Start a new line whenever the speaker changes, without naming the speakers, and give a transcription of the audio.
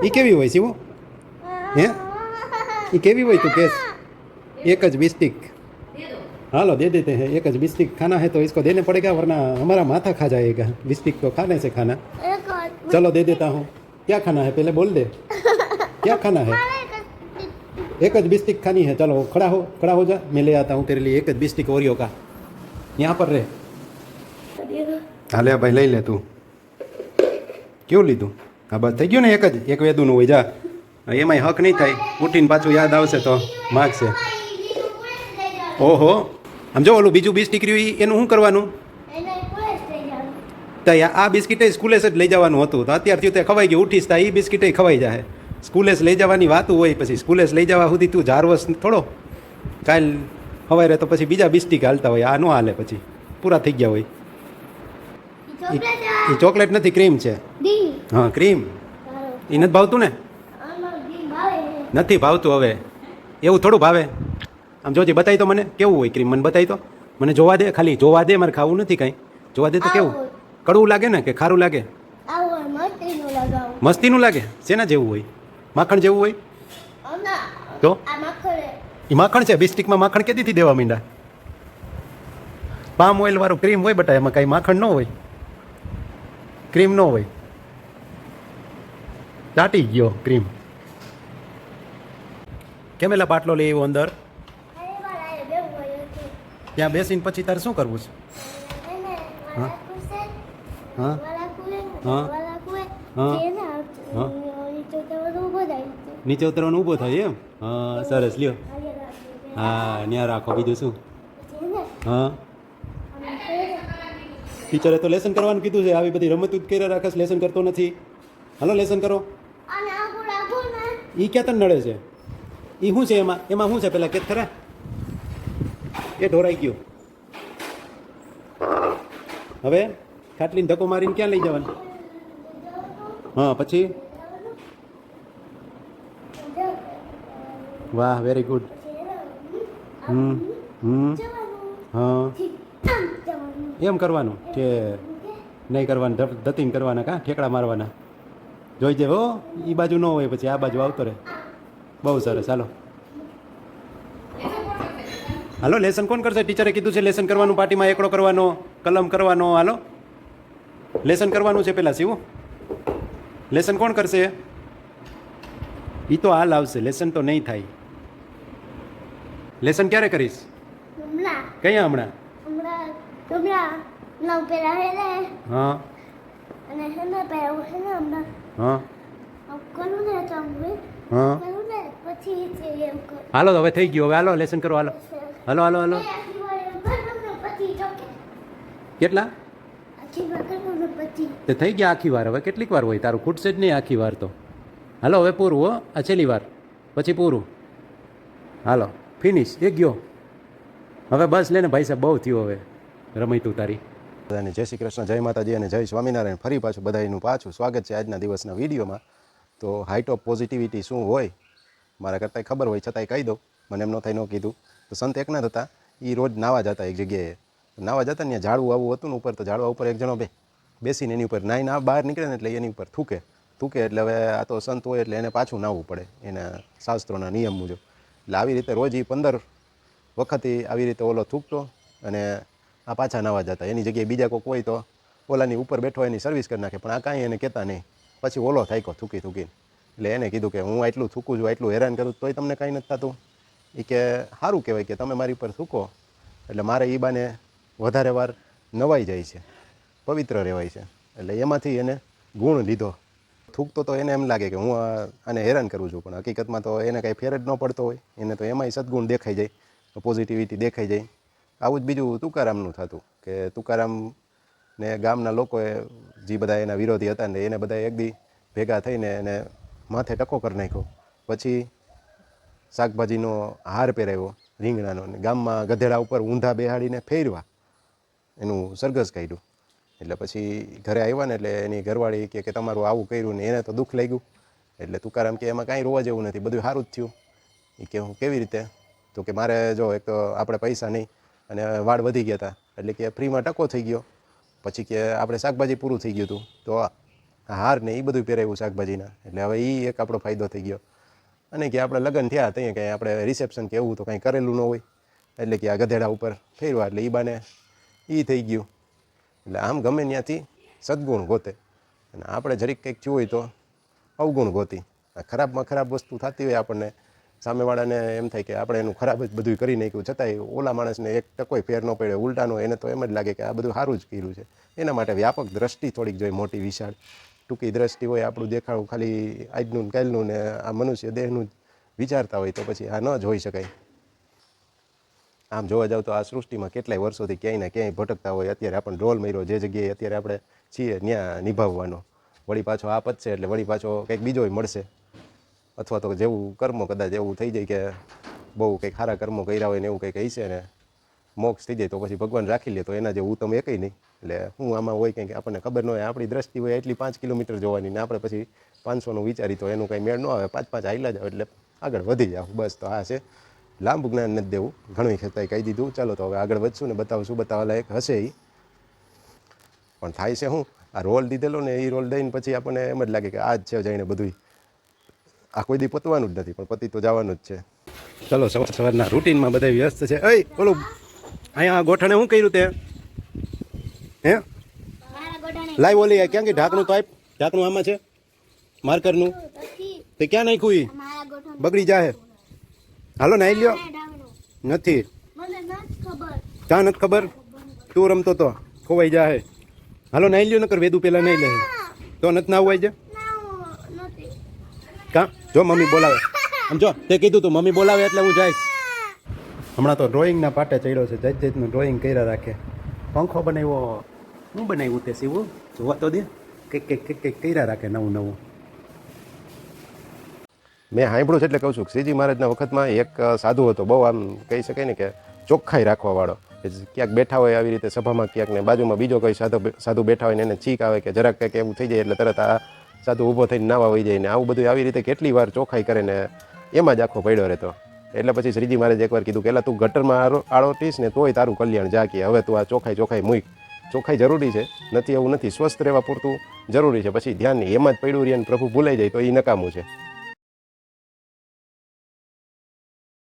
એ કેવી હોય શિવું હે એ કેવી હોય તું કેસ एक ज बिस्टिक हालो दे देते हैं एक ज बिस्टिक खाना है तो इसको देने पड़ेगा वरना हमारा माथा खा जाएगा बिस्टिक तो खाने से खाना
एक और
चलो दे देता हूँ क्या खाना है पहले बोल दे क्या खाना है एक ज बिस्टिक खानी है चलो खड़ा हो खड़ा हो जा मैं ले आता हूँ तेरे लिए एक ज बिस्टिक ओरियो का यहाँ पर रहे હાલે ભાઈ લઈ લે તું કેવું લીધું હા બસ થઈ ગયું ને એક જ? એક વેદુનું હોય, જા. એમાંય હક નહીં થાય. ઉઠીને પાછું યાદ આવશે તો માગશે ઓહો. આમ જો ઓલું બીજું બીસ નીકળ્યું એનું શું કરવાનું? તો આ બિસ્કીટે સ્કૂલે જ લઈ જવાનું હતું. તો અત્યારથી તે ખવાઈ ગયું. ઉઠીશ તો એ બિસ્કીટે ખવાઈ જાય સ્કૂલે જ લઈ જવાની વાત હોય, પછી સ્કૂલે લઈ જવા સુધી તું જારવસ થોડો. કાલ રહે તો પછી બીજા બિસ્ટિક હાલતા હોય. આ ન હાલે પછી. પૂરા થઈ ગયા હોય. એ ચોકલેટ નથી ક્રીમ છે. હા ક્રીમ. એ નથી ભાવતું ને? નથી ભાવતું હવે. એવું થોડું ભાવે. આમ જોજે બતાવી તો મને. કેવું હોય ક્રીમ? મને બતાવી તો. મને જોવા દે ખાલી જોવા દે મારે ખાવું નથી કાંઈ. જોવા દે તો કેવું? કડવું લાગે ને કે ખારું લાગે?
મસ્તીનું
લાગે? શેના જેવું હોય? માખણ જેવું હોય? તો? એ માખણ. છે? બિસ્ટિકમાં માખણ કેદીથી દેવા માંડ્યા પામ ઓઇલ વાળું ક્રીમ હોય બટા એમાં કાંઈ માખણ ન હોય? ક્રીમ ન હોય. દાટી ગયો ક્રીમ કેમેલા બાટલો લઈ આવ્યો અંદર? ત્યાં બેસીને પછી તારે શું કરવું છે? હા. હા. હા. હા.
નીચે
ઉતરવાનું ઊભો થાય એમ? હા, સરસ, લ્યો. હા, ન્યા રાખો. બીજું શું? હા. ટીચરે તો લેસન કરવાનું કીધું છે. આવી બધી રમત જ કર્યા રાખસ લેસન કરતો નથી. હાલો લેસન કરો.
અને આગળ આગળ ને.
એ ક્યાં તને નડે છે? એ શું છે એમાં? એમાં શું છે પેલા કે ખરા? એ ઢોરાઈ ગયું. હવે ખાટલીને ધક્કો મારીને ક્યાં લઈ જવાનું? હા પછી? વાહ વેરી ગુડ હમ હમ. હા.
આમ. જવાનું
એમ કરવાનું કે નહીં કરવાનું ધતીને કરવાના કાં? ઠેકડા મારવાના. જોઈ જે હો એ બાજુ ન હોય પછી આ બાજુ આવતો રહે. બહુ સરસ હાલો. હાલો લેસન કોણ કરશે? ટીચરે કીધું છે લેસન કરવાનું પાર્ટીમાં એકડો કરવાનો કલમ કરવાનો હાલો. લેસન કરવાનું છે પહેલાં શિવું. લેસન કોણ કરશે? એ તો હાલ આવશે લેસન તો નહીં થાય. લેસન ક્યારે કરીશ? કયા હમણાં?
હમણાં નવ પેલા હે ને
હા.
અને હે ને પેલા હે ને હમણાં
હા.
કરું ને તો આમ
હા
કરું ને પછી છે એમ કરું.
હાલો હવે થઈ ગયું. હવે હાલો લેસન કરો હાલો. હાલો હાલો હાલો.
ને
કેટલા?
ને
તે થઈ ગયા આખી વાર. હવે કેટલીક વાર હોય? તારું ખૂટશે જ નહીં આખી વાર તો. હાલો હવે પૂરું હો. આ છેલ્લી વાર. પછી પૂરું. હાલો ફિનિશ એ ગયો. હવે બસ લેને ભાઈ સાહેબ બહુ થયું હવે. રમાઈ તું તારી. બધાને જય શ્રી કૃષ્ણ, જય માતાજી અને જય સ્વામિનારાયણ. ફરી પાછું બધાનું પાછું સ્વાગત છે આજના દિવસના વિડીયોમાં. તો હાઇટ ઓફ પોઝિટિવિટી શું હોય? મારા કરતાંય ખબર હોય, છતાંય કહી દઉં. મને એમ ન થાય, ન કીધું. તો સંત એકનાથ હતા એ રોજ નાવા જતા એક જગ્યાએ. નાવા જતા ત્યાં ઝાડવું આવું હતું ને ઉપર, તો ઝાડવા ઉપર એક જણો બે. બેસીને એની ઉપર નાઈ ના બહાર નીકળે ને એટલે એની ઉપર થૂકે. થૂકે એટલે હવે આ તો સંત હોય એટલે એને પાછું નાહવું પડે, એના શાસ્ત્રોના નિયમ મુજબ. એટલે આવી રીતે રોજ એ પંદર વખત આવી રીતે ઓલો થૂકતો અને આ પાછા નવા જતા. એની જગ્યાએ બીજા કોઈક હોય તો ઓલાની ઉપર બેઠો એની સર્વિસ કરી નાખે. પણ આ કાંઈ એને કહેતા નહીં. પછી ઓલો થાયકો થૂકી થૂકીને. એટલે એને કીધું કે હું આટલું થૂકું છું, આટલું હેરાન કરું તોય તમને કાંઈ નથી થતું. એ કે સારું કહેવાય કે તમે મારી ઉપર થૂકો. એટલે મારે એ બાને વધારે વાર નવાઈ જાય છે. પવિત્ર રહેવાય છે. એટલે એમાંથી એને ગુણ લીધો. થૂકતો તો એને એમ લાગે કે હું આને હેરાન કરું છું, પણ હકીકતમાં તો એને કાંઈ ફેર જ ન પડતો હોય. એને તો એમાંય સદગુણ દેખાઈ જાય. પોઝિટિવિટી દેખાઈ જાય. આવું જ બીજું તુકારામનું થતું કે તુકારામ ને ગામના લોકોએ જે બધા એના વિરોધી હતા ને એને બધા એકદી ભેગા થઈને એને માથે ટકો કરી નાખ્યો. પછી શાકભાજીનો હાર પહેરાવ્યો રીંગણાનો ને ગામમાં ગધેડા ઉપર ઊંધા બેહાડીને ફેરવા એનું સરઘસ કાઢ્યું. એટલે પછી ઘરે આવ્યા ને એટલે એની ઘરવાળી કે કે તમારું આવું કર્યું ને એને તો દુઃખ લાગ્યું. એટલે તુકારામ કે એમાં કાંઈ રોવા જેવું નથી, બધું સારું જ થયું. એ કે હું કેવી રીતે? તો કે મારે જો એક આપણે પૈસા નહીં અને વાળ વધી ગયા હતા એટલે કે ફ્રીમાં ટકો થઈ ગયો. પછી કે આપણે શાકભાજી પૂરું થઈ ગયું હતું. તો હાર ને એ બધું પહેરાવ્યું શાકભાજીના. એટલે હવે એ એક આપણો ફાયદો થઈ ગયો. અને કે આપણે લગ્ન થયા ત્યાં કંઈ આપણે રિસેપ્શન કે એવું તો કંઈ કરેલું ન હોય. એટલે કે આ ગધેડા ઉપર ફેરવા, એટલે એ બાને એ થઈ ગયું. એટલે આમ ગમે ત્યાંથી સદગુણ ગોતે. અને આપણે જરીક કંઈક થયું હોય તો અવગુણ ગોતી. ખરાબમાં ખરાબ વસ્તુ થતી હોય આપણને સામેવાળાને એમ થાય કે આપણે એનું ખરાબ જ બધું કરી નાખ્યું. છતાંય ઓલા માણસને એક ટકોય ફેર ન પડ્યો. ઉલટાનો એને તો એમ જ લાગે કે આ બધું સારું જ કર્યું છે. એના માટે વ્યાપક દ્રષ્ટિ થોડીક જોઈએ, મોટી વિશાળ. ટૂંકી દ્રષ્ટિ હોય, આપણું દેખાડું ખાલી આજનું કાલનું ને આ મનુષ્ય દેહનું વિચારતા હોય તો પછી આ ન જ હોઈ શકાય. આમ જોવા જાવ તો આ સૃષ્ટિમાં કેટલાય વર્ષોથી ક્યાંય ને ક્યાંય ભટકતા હોય. અત્યારે આપણને રોલ મર્યો જે જગ્યાએ અત્યારે આપણે છીએ ત્યાં નિભાવવાનો. વળી પાછો આ પતશે એટલે વળી પાછો કંઈક બીજો મળશે. અથવા તો જેવું કર્મો કદાચ એવું થઈ જાય કે બહુ કંઈક સારા કર્મો કર્યા હોય ને એવું કંઈક હશે ને મોક્ષ થઈ જાય તો પછી ભગવાન રાખી લે તો એના જેવું તમે એકઈ નહીં. એટલે હું આમાં હોય કંઈક આપણને ખબર ન હોય, આપણી દ્રષ્ટિ હોય એટલી પાંચ કિલોમીટર જોવાની ને આપણે પછી પાંચસોનું વિચારી તો એનું કંઈ મેળ ન આવે, પાંચ પાંચ હાઈલા જાવ એટલે આગળ વધી જાવ. બસ તો આ છે. લાંબુ જ્ઞાન નથી દેવું. ઘણું ખેતાએ કહી દીધું, ચાલો તો હવે આગળ વધશું ને બતાવશું બતાવવા લાયક હશે એ પણ થાય છે શું આ રોલ દીધેલો ને એ રોલ દઈને પછી આપણને એમ જ લાગે કે આ જ છે જઈને બધું આ કોઈ દી પતવાનું જ નથી પણ પતિ તો જવાનું જ છે.
ચલો સવાર સવારના રૂટીનમાં બધા વ્યસ્ત છે. અય ઓલું અહીંયા ગોઠણે શું કર્યું તે? હે? લાઈવ ઓલી ક્યાં કે ઢાંકણું તો આપ? ઢાંકણું આમાં છે? માર્કરનું? તે ક્યાં નાખ્યું
એ
બગડી જાહે. હાલો નાઈ લ્યો. નથી.
મને નથી ખબર?
ક્યાં નથી ખબર તું રમતો તો ખોવાઈ જાહે. હાલો નાઈ લ્યો નકર વેદુ પેલા નહીં લે. તો નથી ના
આવી જાય
કા? જો, મમ્મી બોલાવે. આમ જો, તે કીધું તું, મમ્મી બોલાવે એટલે હું જઈશ. હમણાં તો ડ્રોઈંગના પાટે ચડ્યો છે, જાત જાતનું ડ્રોઈંગ કર્યા રાખે. પંખો બનાવ્યો. હું બનાવ્યું તે સીવું જોવા તો દે. કંઈક કંઈક કંઈક કંઈક કર્યા રાખે નવું નવું.
મેં સાંભળ્યું છે એટલે કહું છું, શ્રીજી મહારાજના વખતમાં એક સાધુ હતો, બહુ આમ કહી શકાય ને કે ચોખ્ખાઈ રાખવાવાળો. ક્યાંક બેઠા હોય આવી રીતે સભામાં, ક્યાંક ને બાજુમાં બીજો કોઈ સાધુ સાધુ બેઠા હોય ને એને છીક આવે કે જરાક કંઈક એવું થઈ જાય એટલે તરત આ સાધુ ઊભો થઈને નાવા વહી જાય ને આવું બધું આવી રીતે કેટલી વાર ચોખ્ખાઈ કરે ને એમાં જ આખો પડ્યો રહેતો. એટલે પછી શ્રીજી મહારાજ એકવાર કીધું કે પહેલાં તું ગટરમાં આળોટીશ ને તોય તારું કલ્યાણ જાકી હવે તું આ ચોખ્ખાઈ ચોખ્ખાઈ મૂક. ચોખ્ખાઈ જરૂરી છે. નથી એવું નથી. સ્વસ્થ રહેવા પૂરતું જરૂરી છે. પછી ધ્યાન નહીં. એમાં જ પડ્યું રહે પ્રભુ ભૂલાઈ જાય તો એ નકામું છે.